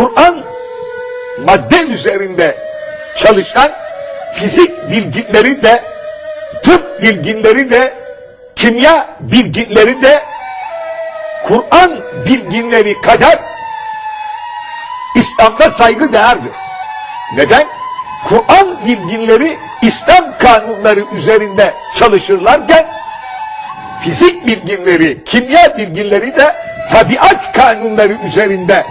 Kur'an madde üzerinde çalışan fizik bilginleri de tıp bilginleri de kimya bilginleri de Kur'an bilginleri kadar İslam'da saygı değerdir. Neden? Kur'an bilginleri İslam kanunları üzerinde çalışırlarken fizik bilginleri, kimya bilginleri de tabiat kanunları üzerinde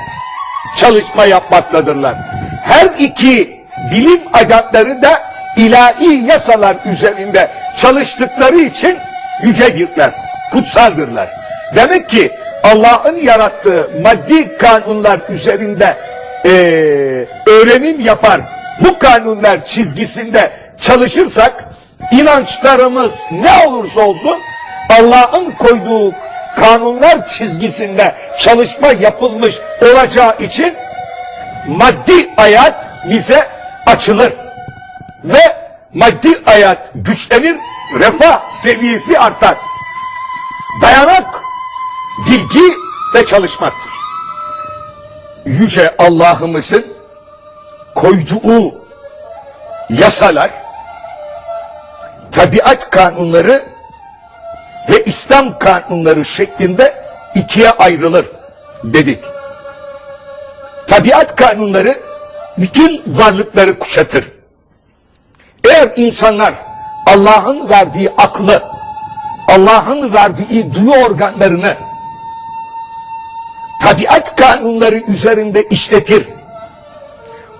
çalışma yapmaktadırlar. Her iki bilim adamları da ilahi yasalar üzerinde çalıştıkları için yücedirler, kutsaldırlar. Demek ki Allah'ın yarattığı maddi kanunlar üzerinde eee, öğrenim yapar, bu kanunlar çizgisinde çalışırsak inançlarımız ne olursa olsun Allah'ın koyduğu kanunlar çizgisinde çalışma yapılmış olacağı için maddi hayat bize açılır. Ve maddi hayat güçlenir, refah seviyesi artar. Dayanak, bilgi ve çalışmaktır. Yüce Allah'ımızın koyduğu yasalar, tabiat kanunları ve İslam kanunları şeklinde ikiye ayrılır dedik. Tabiat kanunları bütün varlıkları kuşatır. Eğer insanlar Allah'ın verdiği aklı, Allah'ın verdiği duyu organlarını tabiat kanunları üzerinde işletir,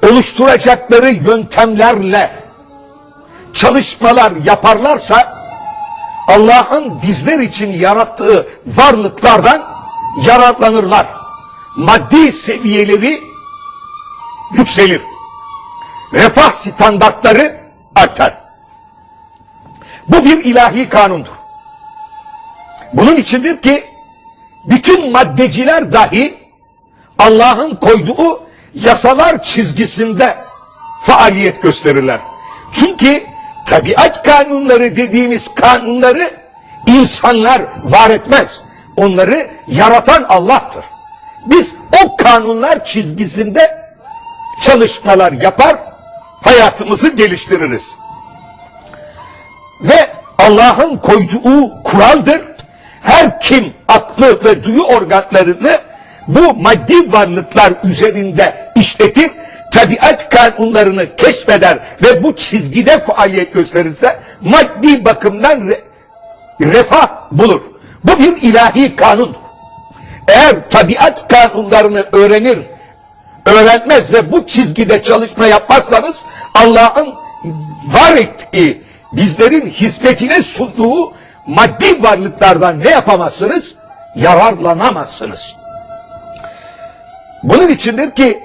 oluşturacakları yöntemlerle çalışmalar yaparlarsa Allah'ın bizler için yarattığı varlıklardan yararlanırlar. Maddi seviyeleri yükselir. Refah standartları artar. Bu bir ilahi kanundur. Bunun içindir ki bütün maddeciler dahi Allah'ın koyduğu yasalar çizgisinde faaliyet gösterirler. Çünkü tabiat kanunları dediğimiz kanunları insanlar var etmez. Onları yaratan Allah'tır. Biz o kanunlar çizgisinde çalışmalar yapar, hayatımızı geliştiririz. Ve Allah'ın koyduğu kuraldır. Her kim aklı ve duyu organlarını bu maddi varlıklar üzerinde işletir, tabiat kanunlarını keşfeder ve bu çizgide faaliyet gösterirse maddi bakımdan re- refah bulur. Bu bir ilahi kanun. Eğer tabiat kanunlarını öğrenir, öğrenmez ve bu çizgide çalışma yapmazsanız Allah'ın var ettiği, bizlerin hizmetine sunduğu maddi varlıklardan ne yapamazsınız? Yararlanamazsınız. Bunun içindir ki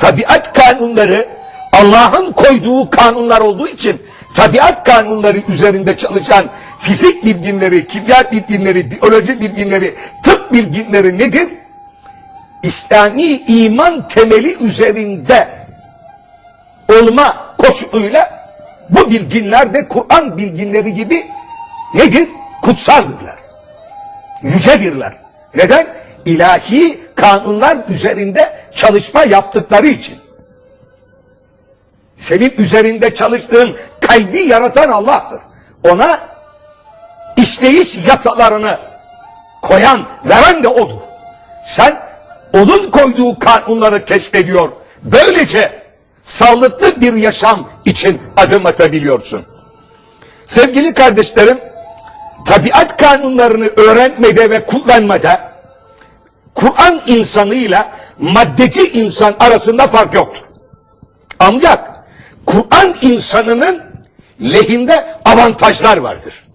tabiat kanunları Allah'ın koyduğu kanunlar olduğu için tabiat kanunları üzerinde çalışan fizik bilginleri, kimya bilginleri, biyoloji bilginleri, tıp bilginleri nedir? İslami iman temeli üzerinde olma koşuluyla bu bilginler de Kur'an bilginleri gibi nedir? Kutsaldırlar. Yücedirler. Neden? İlahi kanunlar üzerinde çalışma yaptıkları için. Senin üzerinde çalıştığın kalbi yaratan Allah'tır. Ona işleyiş yasalarını koyan, veren de O'dur. Sen onun koyduğu kanunları keşfediyor. Böylece sağlıklı bir yaşam için adım atabiliyorsun. Sevgili kardeşlerim, tabiat kanunlarını öğrenmede ve kullanmada Kur'an insanıyla maddeci insan arasında fark yoktur. Ancak Kur'an insanının lehinde avantajlar vardır.